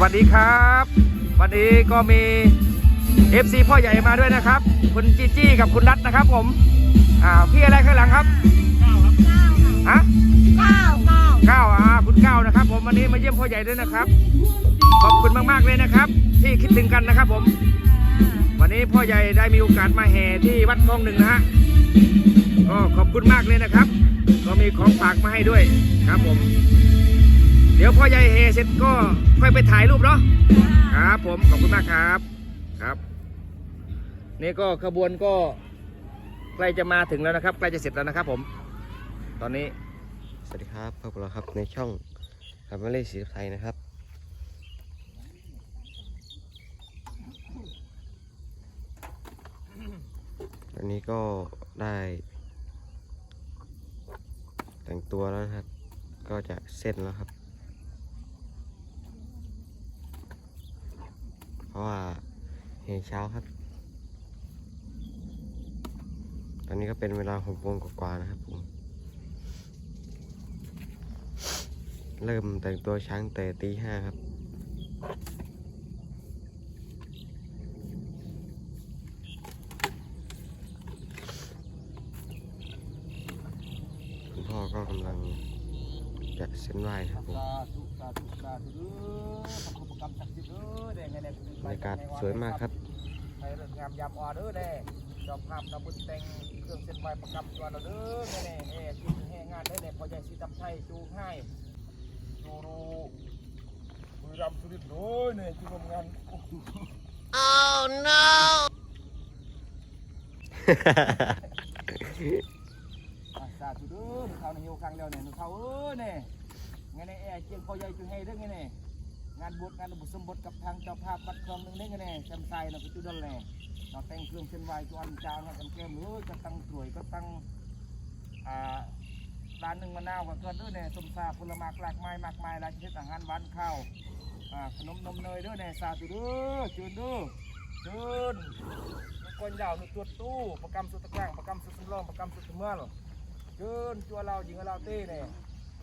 วัสดีครับ วันนี้ก็มี FC พ่อใหญ่มาด้วยนะครับ คุณจีจี้กับคุณนัทนะครับผมอ่าพี่อะไรข้างหลังครับฮะเก้าเก้าก้าวอ่าคุณก้าวนะครับ ผมวันนี้มาเยี่ยมพ่อใหญ่ด้วยนะครับ ขอบคุณมากๆเลยนะครับ ที่คิดถึงกันนะครับผม วันนี้พ่อใหญ่ได้มีโอกาสมาแห่ที่วัดคลองหนึ่งนะฮะก็ขอบคุณมากเลยนะครับ ก็มีของฝากมาให้ด้วยครับผมเดี๋ยวพ่อใหญ่แห่เสร็จก็ค่อยไปถ่ายรูปเนาะครับผมขอบคุณมากครับครับ นี่ก็ขบวนก็ใกล้จะมาถึงแล้วนะครับ ใกล้จะเสร็จแล้วนะครับ ผม ตอนนี้สวัสดีครับพบกับเราครับในช่องคาร์บอนเล่สีไทยนะครับวันนี้ก็ได้แต่งตัวแล้วนะครับ ก็จะเสร็จแล้วครับ เพราะว่าเฮเช้าครับ ตอนนี้ก็เป็นเวลาหกโมงกว่าๆนะครับผม เริ่มแต่งตัวช้างแต่ตีห้าครับคุณพ่อก็กำลัง จะเส้นไหว้ครับผมสาธุสาธุสาธุเด้อพระคุณประกรรมศักดิ์สิทธิ์เด้อเด้ไงเนี่ยบรรยากาศสวยมากครับให้เรื่องงามยามออเด้อเด้เจอภาพนำบุญแต่งเครื่องเส้นไหว้ประกรรมตัวเราเด้อไงเนี่ยเอ้ที่แห่งานเด้อเนี่ยพอใหญ่สีตำไทยจูงให้จูรูบุรีรัมย์สุรินทร์โอ้ยเนี่ยจูรวมงานอะ สาธุเด้อหนูเขาในหิวครั้งแล้วเนี่ยหนูเขาเอ้ยเนี่ยไงเนี่ยแอร์เจียงพอใหญ่จุให้เด้อไงเนี่ยงานบวชงานอุสมบทกับทางเจ้าภาพวัดคลองหนึ่งเด้ไงเนี่ยจำไซนะก็จุดนั่นแหละเราแต่งเครื่องเส้นไหวจวนจานกันแก้มเลยก็ตั้งสวยก็ตั้งอ่าร้านหนึ่งมะนาวก็เกิดด้วยเนี่ยสมซาผลไม้หลากไม้มากมายหลายชนิดอาหารหวานข้าวอ่าขนมนมเนยด้วยเนี่ยสาธุเด้อเชิญเด้อเชิญนกวนยาวหนูตัวตู้ประกำสุดตะกร้างประกำสุดสำรองประกำสุดเสมอหรอ เชิญจัวเราหญิงกับเราเต้เนี่ย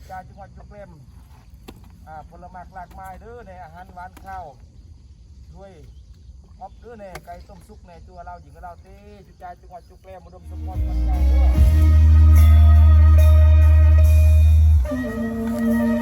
จากจังหวัดจุกเล่มอ่าผลไม้หลากไม้เด้อเนี่ยอาหารหวานข้าวด้วยฮอบเด้อเนี่ยไก่ต้มซุกเนี่ยจัวเราหญิงกับเราเต้จุจากจังหวัดจุกเล่มอุดมสมบูรณ์คนเก่าเด้อ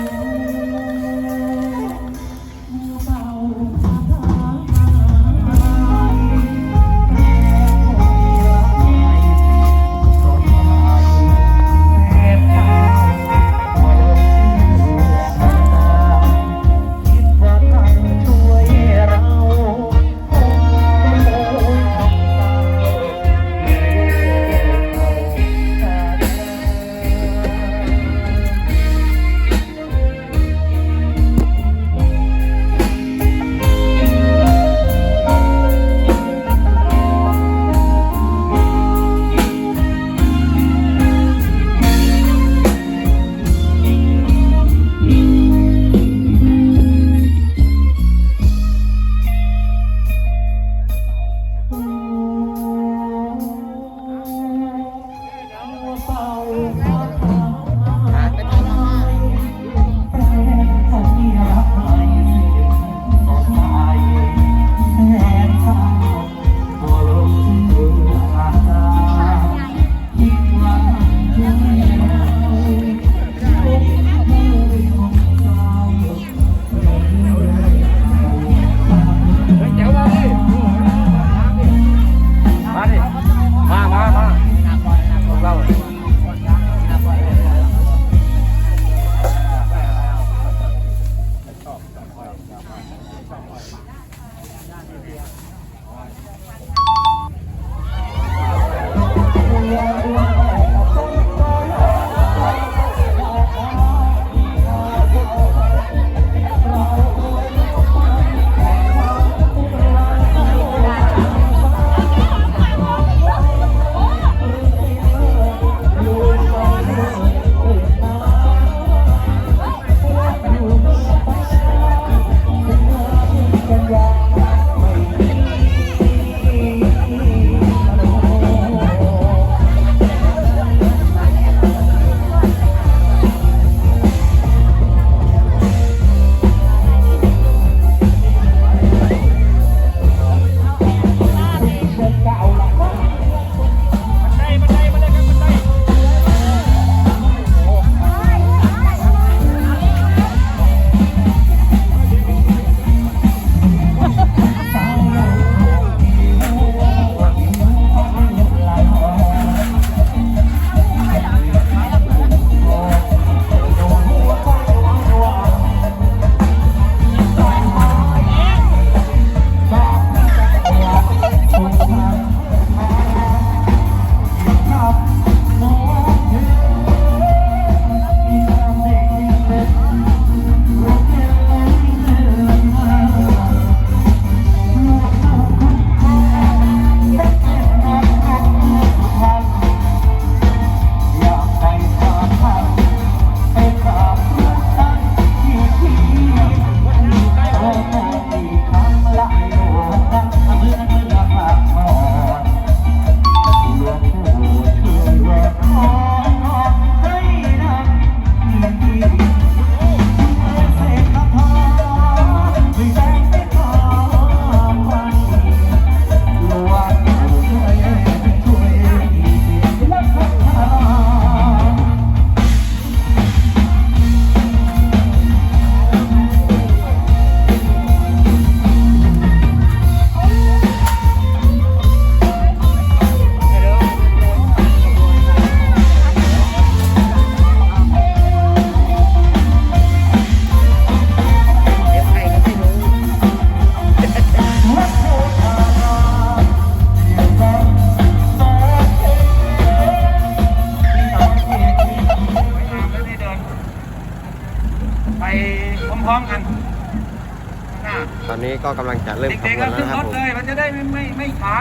ก็กำลังจะเริ่มขเด็กบๆวนก็แล้วขึ้นนะครับรถผม เลย มันจะได้ไม่ไม่ไม่ช้า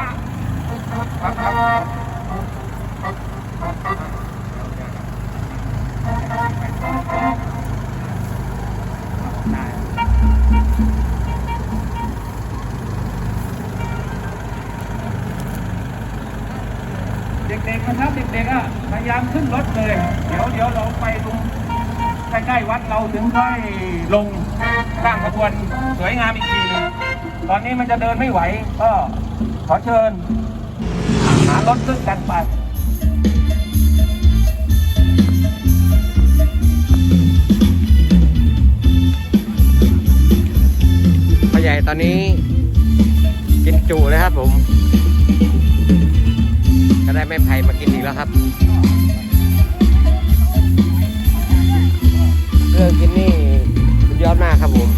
ครับครับเด็กๆนะครับเด็กๆอะพยายามขึ้นรถเลย เดี๋ยวเดี๋ยวเราไปตรง ใกล้ๆวัดเราถึงค่อยลงสร้างขบวนสวยงามอีกทีหนึงตอนนี้มันจะเดินไม่ไหว ก็ขอเชิญ หารถขึ้นกันไปพ่อใหญ่ตอนนี้กินจุเลยครับผม ก็ได้ไม่ไผ่มากินอีกแล้วครับ เรื่องกินนี่สุดยอดมากครับผม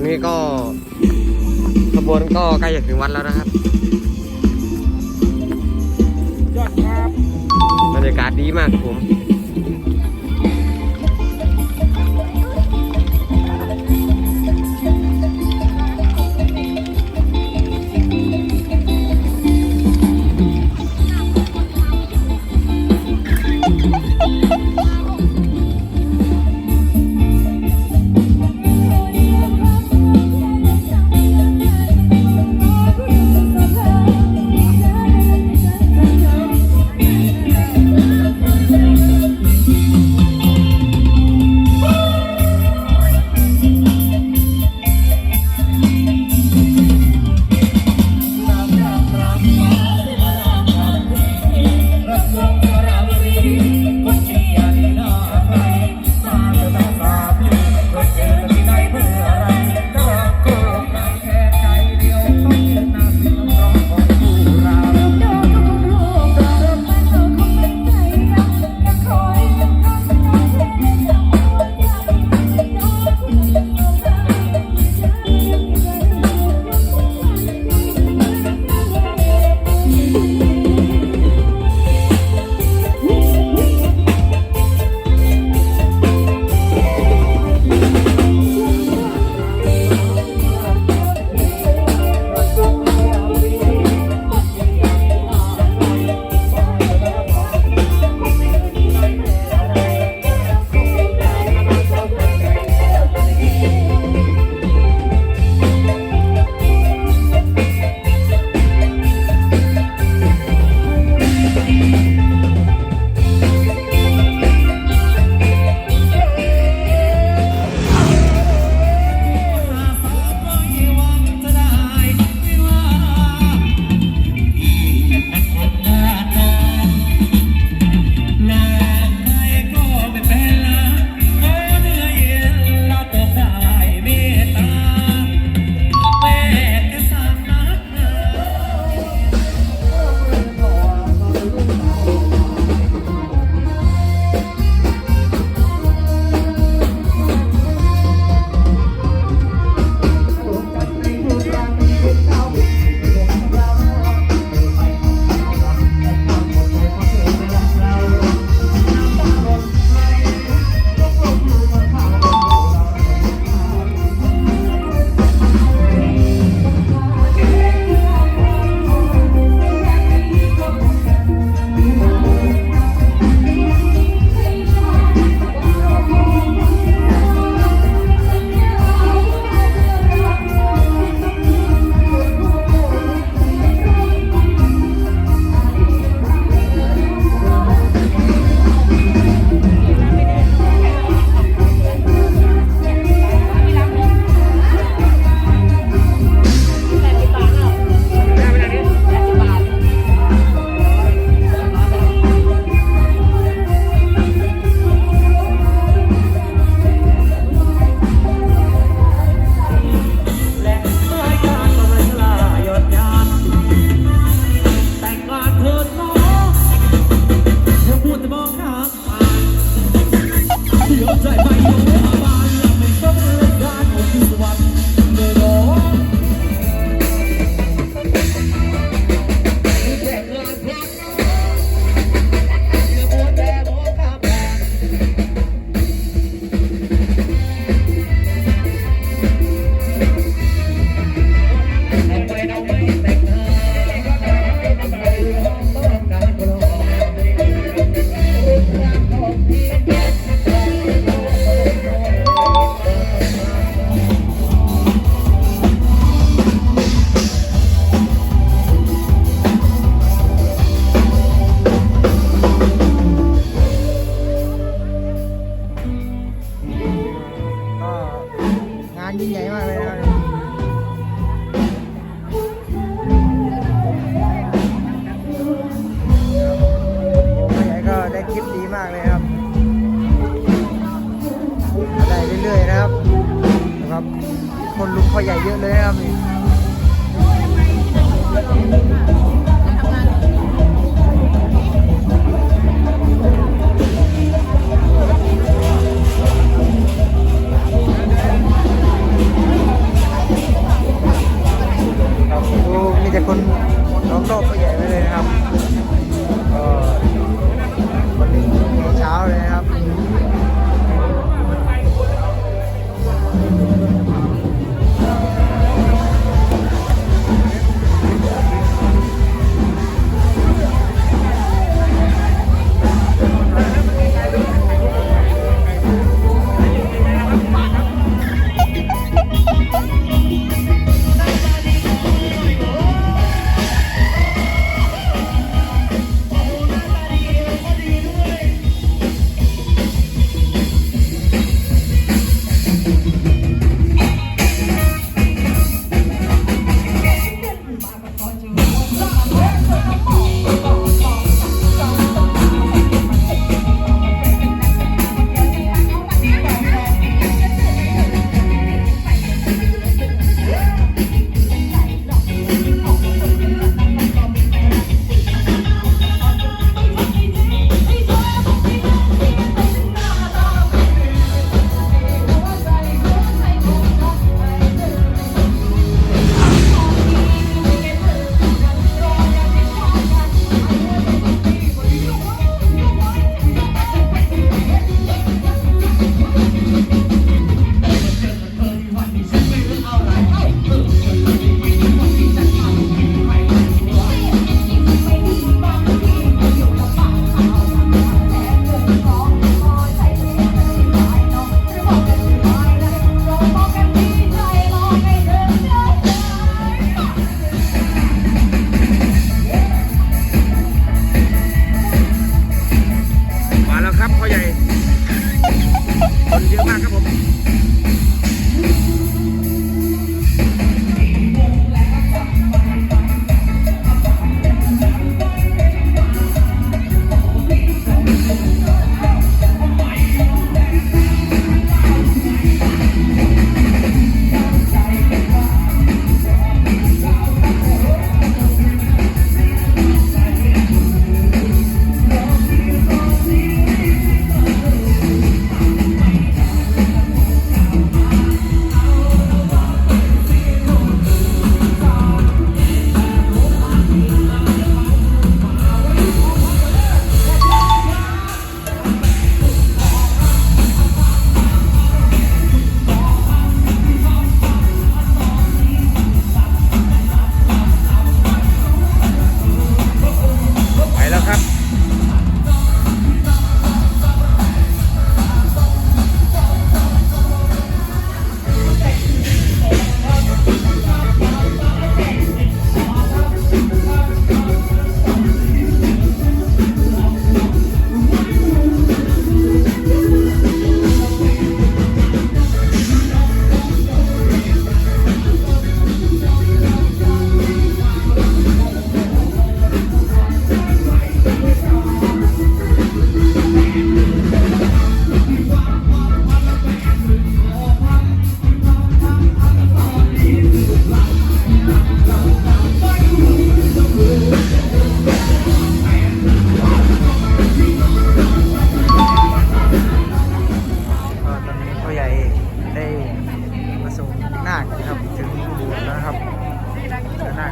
อนนี้ก็ขบวนก็ใกล้จะถึงวัดแล้วนะครับยอดครับบรรยากาศดีมากครับผม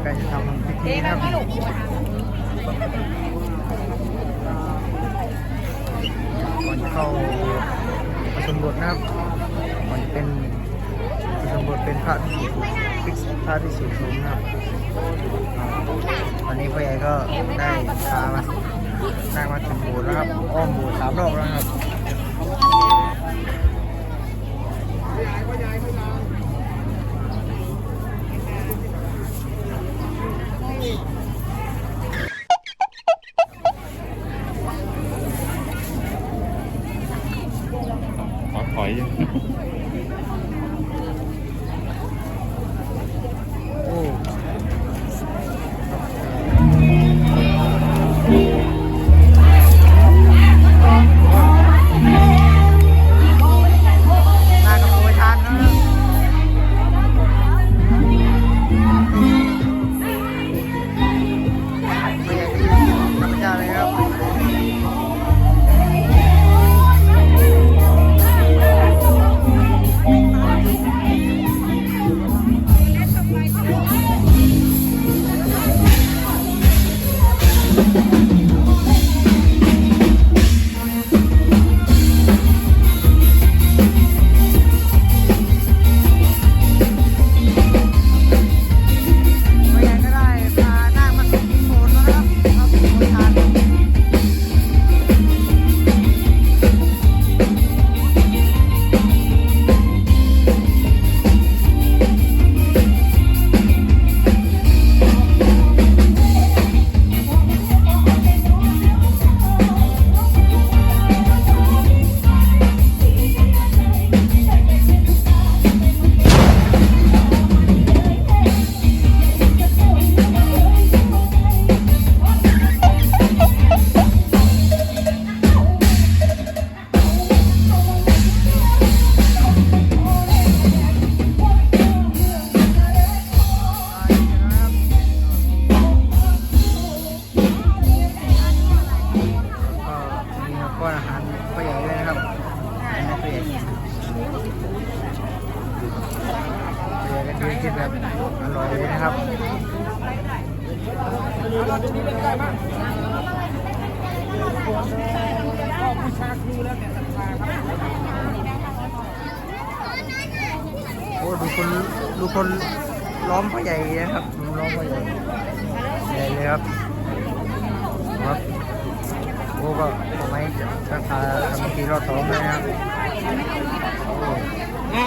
แล้วนาคก็จะทำพิธีนะครับก่อนจะเข้าประสมบทนะครับก่อนจะเป็นประสมบทเป็นพระพิสุพระพิสุสงฆ์นะครับวันนี้พ่อใหญ่ก็ได้พามานาคมาถึงโบสถ์แล้วครับอ้อมโบสถ์สามรอบแล้วครับ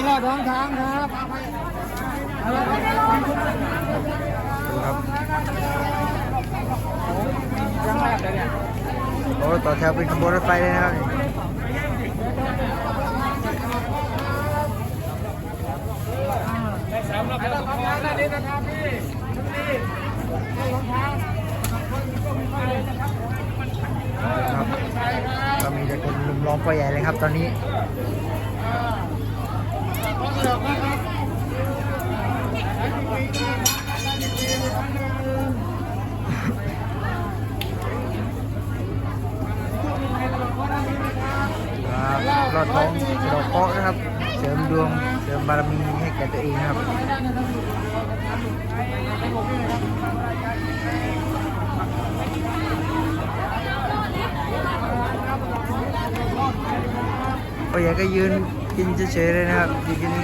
รอดท้องช้างครับดูครับครั้งแรกเลยเนี่ยโอ้ต่อแถวเป็นขบวนรถไฟเลยนะครับสามรอบแล้วทำงานได้นะครับพี่นี่รองเท้าครับก็มีแต่คนลุมล้อมพ่อใหญ่เลยครับตอนนี้ รับรอดท้องเดอกเคาะนะครับ เสริมดวง เสริมบารมีให้แก่ตัวเองครับพ่อใหญ่ก็ยืน กินเฉยๆเลยนะครับยืนกินนี่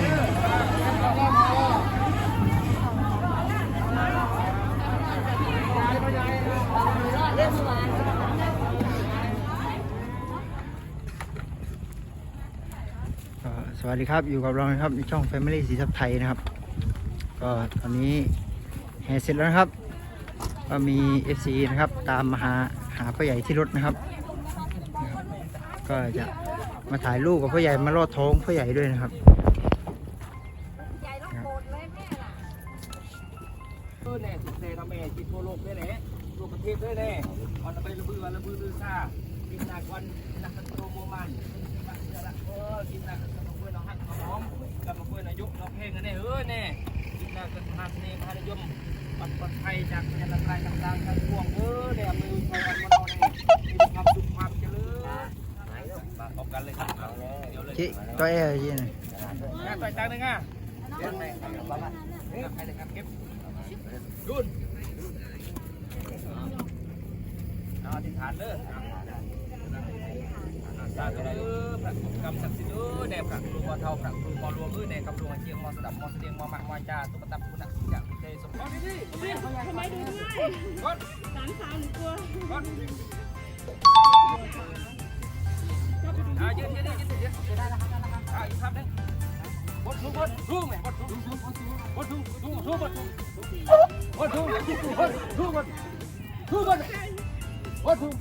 สวัสดีครับอยู่กับเรานะครับในช่อง Family สีทับไทยนะครับ ก็ตอนนี้แห่เสร็จแล้วนะครับ ก็มี FC นะครับ ตามมาหาหาพ่อใหญ่ที่รถนะครับ ก็จะ มาถ่ายรูปกับพ่อใหญ่มาลอดท้องพ่อใหญ่ด้วยนะครับเออแน่สุดเซนอเมจิตทั่วโลกด้วยแน่ทั่วประเทศด้วยแน่วันละไประบือวันละบือลือซ่ากินนักวันนักกันโตโมมันเออกินนักกันมาคุยเราหักมาหอมกับมาคุยนายกเราเพลงกันแน่เออแน่กินนักกันทำเนพานยมปัดปัดไทยจากยันตรายต่างๆทั้งปวงเออแน่มือชาววันมโนแน่มีความสุขความเจริญออ กกันเลยครับเอาเลยเดี๋ยวเลยจิตัวเอ๋จิหน่อยงานต่อยตังหนึ่งอะเดี๋ยวไหนบ้างนี่ใครเลยครับเก็บดุนเอาอธิษฐานเด้อสาธุเด้อพระกรรมศักดิ์สิทธิ์เด้อแด่พระครูมอเท่าพระครูมอรวมเด้อแด่กำลวงเชียงมอสดับมอเสดียงมอมักมอจาตุกตับกุณะจักรเจสมบูรณ์ดีๆดีทำไมดูง่ายๆกดสามสาวหนูกลัวกด อ่ายืนยืนยืนยืนยืนอ่าอีกครับหนึงบดทุ่งบดทุ่งแม่บดทุ่งบดทุ่งทุ่งทุ่งบดทุ่งบดทุ่งบดทุ่งบดทุ่งบดทุ่งบดบดทุ่ง